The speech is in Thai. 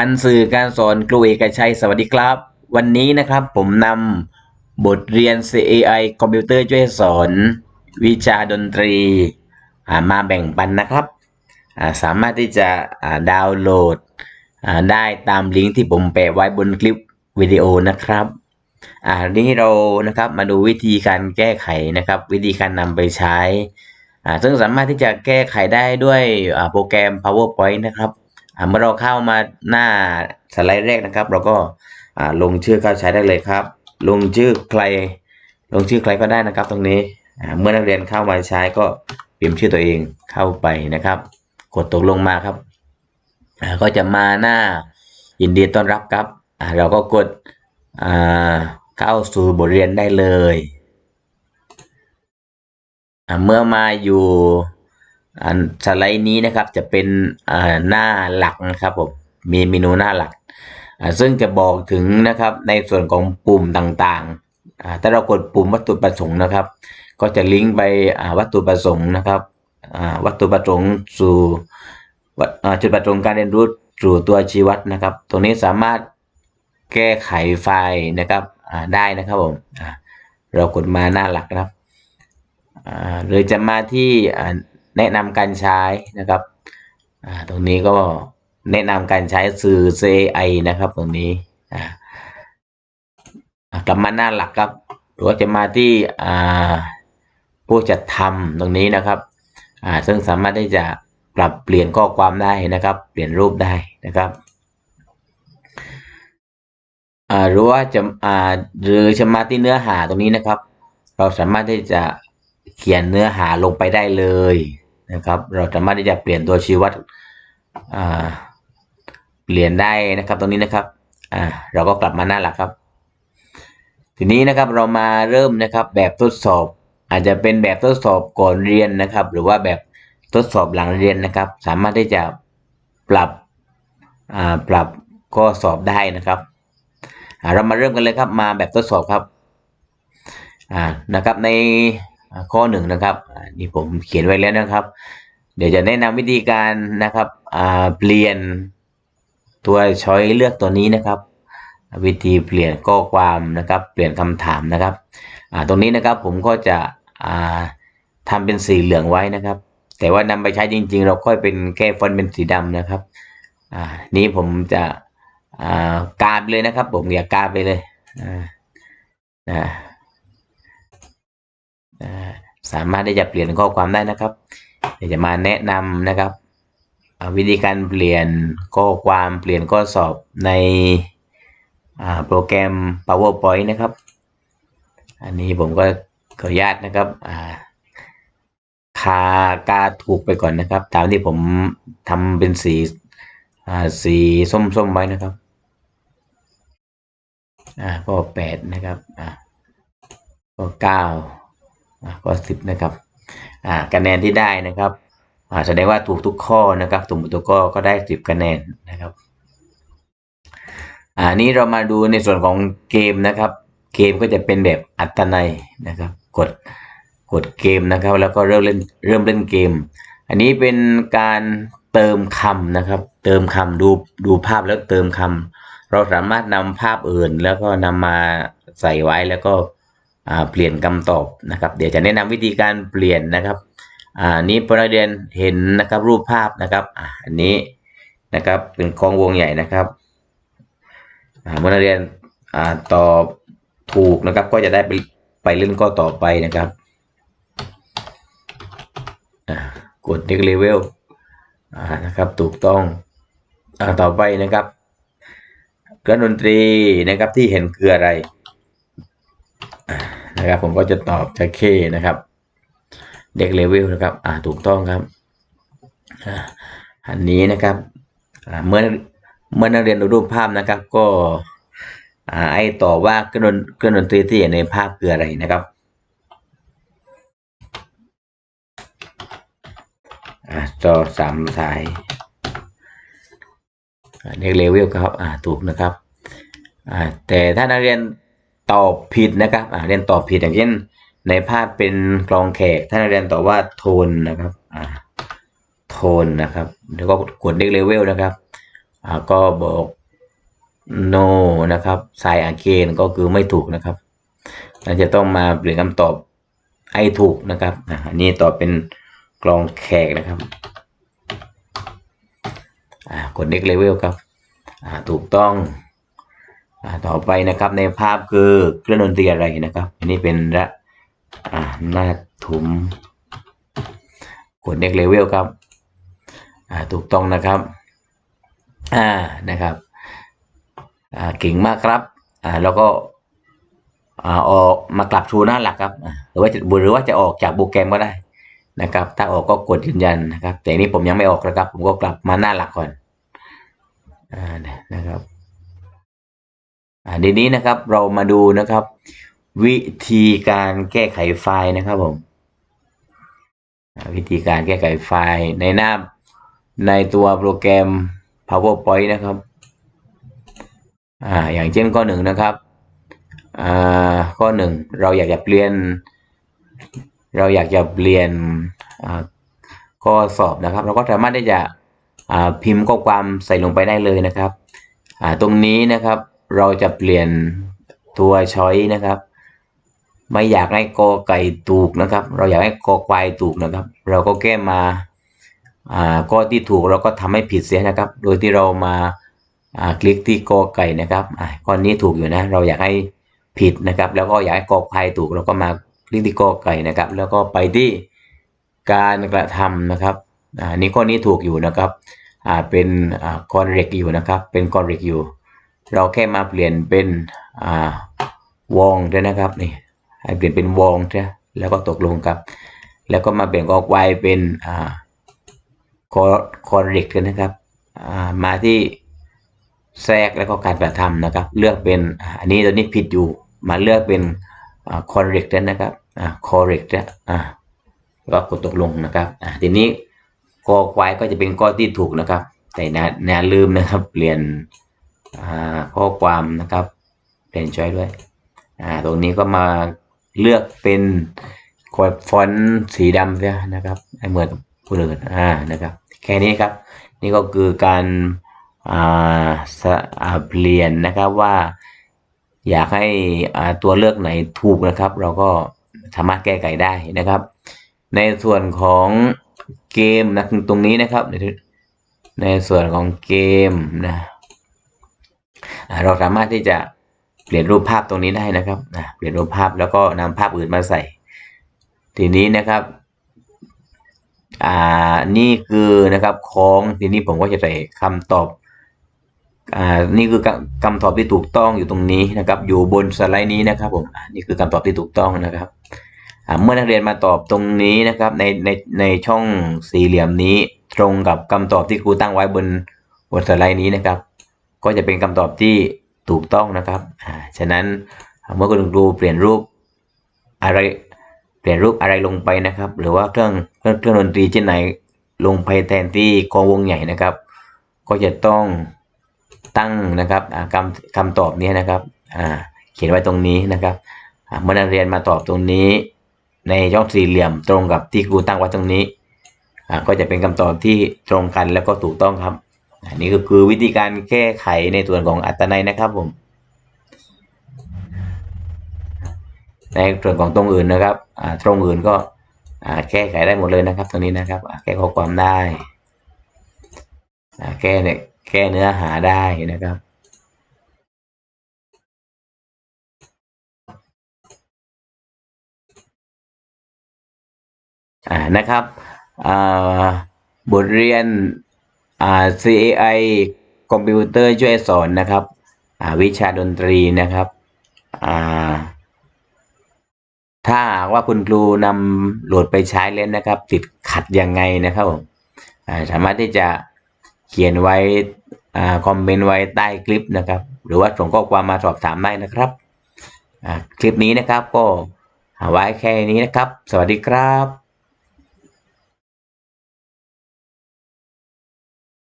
ปันสื่อการสอนครูเอกชัยสวัสดีครับ วันนี้นะครับผมนำบทเรียน CAI คอมพิวเตอร์ช่วยสอน วิชาดนตรีมาแบ่งปันนะครับ สามารถที่จะดาวน์โหลดได้ตามลิงก์ที่ผมแปะไว้บนคลิปวิดีโอนะครับอ่านี้เรานะครับมาดูวิธีการแก้ไขนะครับ วิธีการนำไปใช้ซึ่งสามารถที่จะแก้ไขได้ด้วยโปรแกรม PowerPoint นะครับ เมื่อเราเข้ามาหน้าสไลด์แรกนะครับ เราก็ลงชื่อเข้าใช้ได้เลยครับ ลงชื่อใคร ลงชื่อใครก็ได้นะครับ ตรงนี้เมื่อนักเรียนเข้ามาใช้ก็พิมพ์ชื่อตัวเองเข้าไปนะครับ กดตกลงมาครับ ก็จะมาหน้ายินดีต้อนรับครับ เราก็กดเข้าสู่บทเรียนได้เลย เมื่อมาอยู่ อันสไลด์นี้นะครับจะเป็นหน้าหลักนะครับผมมีเมนูหน้าหลัก ซึ่งจะบอกถึงนะครับในส่วนของปุ่มต่างๆถ้าเรากดปุ่มวัตถุประสงค์นะครับ ก็จะลิงก์ไปวัตถุประสงค์นะครับวัตถุประสงค์สู่จุดประสงค์การเรียนรู้สู่ตัวชี้วัดนะครับ ตรงนี้สามารถแก้ไขไฟล์นะครับได้นะครับผมเรากดมาหน้าหลักนะครับหรือจะมาที่ แนะนำการใช้นะครับตรงนี้ก็แนะนำการใช้สื่อ CI นะครับตรงนี้กลับมาหน้าหลักครับหรือว่าจะมาที่ผู้จัดทำตรงนี้นะครับซึ่งสามารถที่จะปรับเปลี่ยนข้อความได้นะครับ เปลี่ยนรูปได้นะครับหรือว่าจะหรือจะมาที่เนื้อหาตรงนี้นะครับ เราสามารถที่จะเขียนเนื้อหาลงไปได้เลย นะครับ เราสามารถที่จะเปลี่ยนตัวชี้วัดเปลี่ยนได้นะครับตรงนี้นะครับเราก็กลับมาหน้าหลักครับ ทีนี้นะครับเรามาเริ่มนะครับแบบทดสอบ อาจจะเป็นแบบทดสอบก่อนเรียนนะครับ หรือว่าแบบทดสอบหลังเรียนนะครับ สามารถที่จะปรับปรับข้อสอบได้นะครับเรามาเริ่มกันเลยครับมาแบบทดสอบครับนะครับใน ข้อหนึ่งนะครับนี่ผมเขียนไว้แล้วนะครับ เดี๋ยวจะแนะนำวิธีการนะครับเปลี่ยนตัวช้อยเลือกตัวนี้นะครับ วิธีเปลี่ยนข้อความนะครับ เปลี่ยนคำถามนะครับตรงนี้นะครับผมก็จะอ่าทำเป็นสีเหลืองไว้นะครับ แต่ว่านำไปใช้จริง ๆ เราค่อยเป็นแก้ฟอนต์เป็นสีดำนะครับนี้ผมจะกาไปเลยนะครับ ผมอย่ากาไปเลยอ่า สามารถที่จะเปลี่ยนข้อความได้นะครับเดี๋ยวจะมาแนะนำนะครับวิธีการเปลี่ยนข้อความเปลี่ยนข้อสอบในโปรแกรม PowerPoint นะครับ อันนี้ผมก็ขออนุญาตนะครับอ่าคากาถูกไปก่อนนะครับ ตามที่ผมทำเป็นสีสีส้มๆไว้นะครับอ่าข้อแปดนะครับอ่าข้อเก้า ก็สิบนะครับคะแนนที่ได้นะครับแสดงว่าถูกทุกข้อนะครับถูกหมดทุกข้อก็ได้สิบคะแนนนะครับอ่านี้เรามาดูในส่วนของเกมนะครับ เกมก็จะเป็นแบบอัตนัยนะครับ กดกดเกมนะครับ แล้วก็เริ่มเล่นเริ่มเล่นเกม อันนี้เป็นการเติมคำนะครับ เติมคำดูดูภาพแล้วเติมคำเราสามารถนำภาพอื่น แล้วก็นำมาใส่ไว้แล้วก็ เปลี่ยนคำตอบนะครับ เดี๋ยวจะแนะนำวิธีการเปลี่ยนนะครับอ่านี้พอนักเรียนเห็นนะครับรูปภาพนะครับอ่าอันนี้นะครับเป็นคลองวงใหญ่นะครับอ่าเมื่อนักเรียนอ่าตอบถูกนะครับ ก็จะได้ไปไปเล่นข้อต่อไปนะครับกด next level นะครับถูกต้องอต่อไปนะครับเครื่องดนตรีนะครับที่เห็นคืออะไร นะครับ ผมก็จะตอบจะเคนะครับ เด็กเลเวลนะครับ อ่าถูกต้องครับ อันนี้นะครับเมื่อเมื่อนักเรียนดูรูปภาพนะครับ ก็อ่าไอตอบว่าเครื่องดนเครื่องดนตรีที่เห็นในภาพคืออะไรนะครับอ่าจอสามสายเด็กเลเวลครับอ่าถูกนะครับอ่าแต่ถ้านักเรียน ตอบผิดนะครับอ่าเรียนตอบผิดอย่างเช่น ในภาพเป็นกลองแขก ถ้านักเรียนตอบว่าโทนนะครับอ่าโทนนะครับแล้วก็กดเด็กเลเวลนะครับอ่าก็บอก no นะครับสายอาเคนก็คือไม่ถูกนะครับเราจะต้องมาเปลี่ยนคำตอบให้ถูกนะครับอันนี้ตอบเป็นกลองแขกนะครับกด next level ครับถูกต้อง ต่อไปนะครับในภาพคือเครื่องดนตรีอะไรนะครับ อันนี้เป็นระหน้าถุมกด next level ครับถูกต้องนะครับอ่านะครับเก่งมากครับอ่าแล้วก็ออกมากลับชูหน้าหลักครับหรือว่าจะหรือว่าจะออกจากโปรแกรมก็ได้นะครับ ถ้าออกก็กดยืนยันนะครับ แต่นี้ผมยังไม่ออกนะครับ ผมก็กลับมาหน้าหลักก่อนอ่านะครับ ทีนี้นะครับเรามาดูนะครับ วิธีการแก้ไขไฟล์นะครับผมวิธีการแก้ไขไฟล์ในหน้าในตัวโปรแกรม PowerPoint นะครับอ่าอย่างเช่นข้อหนึ่งนะครับอ่าข้อหนึ่งเราอยากจะเปลี่ยน เราอยากจะเปลี่ยนอ่าข้อสอบนะครับ เราก็สามารถที่จะพิมพ์ข้อความใส่ลงไปได้เลยนะครับอ่าตรงนี้นะครับ เราจะเปลี่ยนตัวช้อยนะครับ ไม่อยากให้กอไก่ถูกนะครับ เราอยากให้กอควายถูกนะครับ เราก็แก้มาอ่าข้อที่ถูกเราก็ทำให้ผิดเสียนะครับ โดยที่เรามาอ่าคลิกที่กอไก่นะครับอ่าข้อนนี้ถูกอยู่นะ เราอยากให้ผิดนะครับ แล้วก็อยากให้กอไก่ถูกเราก็มาคลิกที่กอไก่นะครับ แล้วก็ไปที่การกระทำนะครับอ่านี่ข้อนี้ถูกอยู่นะครับอ่าเป็นอ่า correct อยู่นะครับ เป็น correct อยู่ เราแค่มาเปลี่ยนเป็นอ่าวองด้วยนะครับนี่ให้เปลี่ยนเป็นวองใช่แล้วก็ตกลงครับ แล้วก็มาเปลี่ยนกอไก่เป็นอ่า correct กันนะครับอ่ามาที่แทรกแล้วก็การกระทำนะครับ เลือกเป็นอันนี้ตัวนี้ผิดอยู่มาเลือกเป็นคอ่า correct นะครับคอ่า correct นะอ่าก็กดตกลงนะครับอ่าทีนี้กอควายก็จะเป็นข้อที่ถูกนะครับ แต่นะ่าลืมนะครับ เปลี่ยน ข้อความนะครับเปลี่ยนช้อยด้วยตรงนี้ก็มาเลือกเป็นฟอนต์สีดำเสียนะครับให้เหมือนกับคนอื่นอ่านะครับ แค่นี้ครับ นี่ก็คือการเปลี่ยนนะครับว่า อยากให้ตัวเลือกไหนถูกนะครับ เราก็สามารถแก้ไขได้นะครับ ในส่วนของเกมนะตรงนี้นะครับ ในส่วนของเกมนะ เราสามารถที่จะเปลี่ยนรูปภาพตรงนี้ได้นะครับเปลี่ยนรูปภาพแล้วก็นำภาพอื่นมาใส่ ทีนี้นะครับอ่านี่คือนะครับของทีนี้ผมก็จะใส่คำตอบอ่านี่คือคำตอบที่ถูกต้องอยู่ตรงนี้นะครับ อยู่บนสไลด์นี้นะครับผมนี่คือคำตอบที่ถูกต้องนะครับเมื่อนักเรียนมาตอบตรงนี้นะครับในในในช่องสี่เหลี่ยมนี้ตรงกับคำตอบที่ครูตั้งไว้บนบนสไลด์นี้นะครับ ก็จะเป็นคำตอบที่ถูกต้องนะครับอ่าฉะนั้นเมื่อคุณครูเปลี่ยนรูปอะไรเปลี่ยนรูปอะไรลงไปนะครับ หรือว่าเครื่องเครื่องเครื่องดนตรีชิ้นไหนลงไปแทนที่กองวงใหญ่นะครับ ก็จะต้องตั้งนะครับคำคำตอบนี้นะครับเขียนไว้ตรงนี้นะครับเมื่อนักเรียนมาตอบตรงนี้ ในช่องสี่เหลี่ยมตรงกับที่ครูตั้งไว้ตรงนี้ก็จะเป็นคำตอบที่ตรงกันแล้วก็ถูกต้องครับ อันนี้ก็คือวิธีการแก้ไขในส่วนของอัตนัยนะครับผม ในส่วนของตรงอื่นนะครับอ่าตรงอื่นก็แก้ไขได้หมดเลยนะครับ ตรงนี้นะครับแก้ข้อความได้แก้เนี่ยแก้เนื้อหาได้นะครับอ่านะครับอ่าบทเรียน อ่า CAI คอมพิวเตอร์ช่วยสอนนะครับ อ่า วิชาดนตรีนะครับ อ่า ถ้าว่าคุณครูนำโหลดไปใช้เล่นนะครับ ติดขัดยังไงนะครับผมสามารถที่จะเขียนไว้คอมเมนต์ไว้ใต้คลิปนะครับ หรือว่าส่งข้อความมาสอบถามได้นะครับคลิปนี้นะครับก็ไว้แค่นี้นะครับ สวัสดีครับ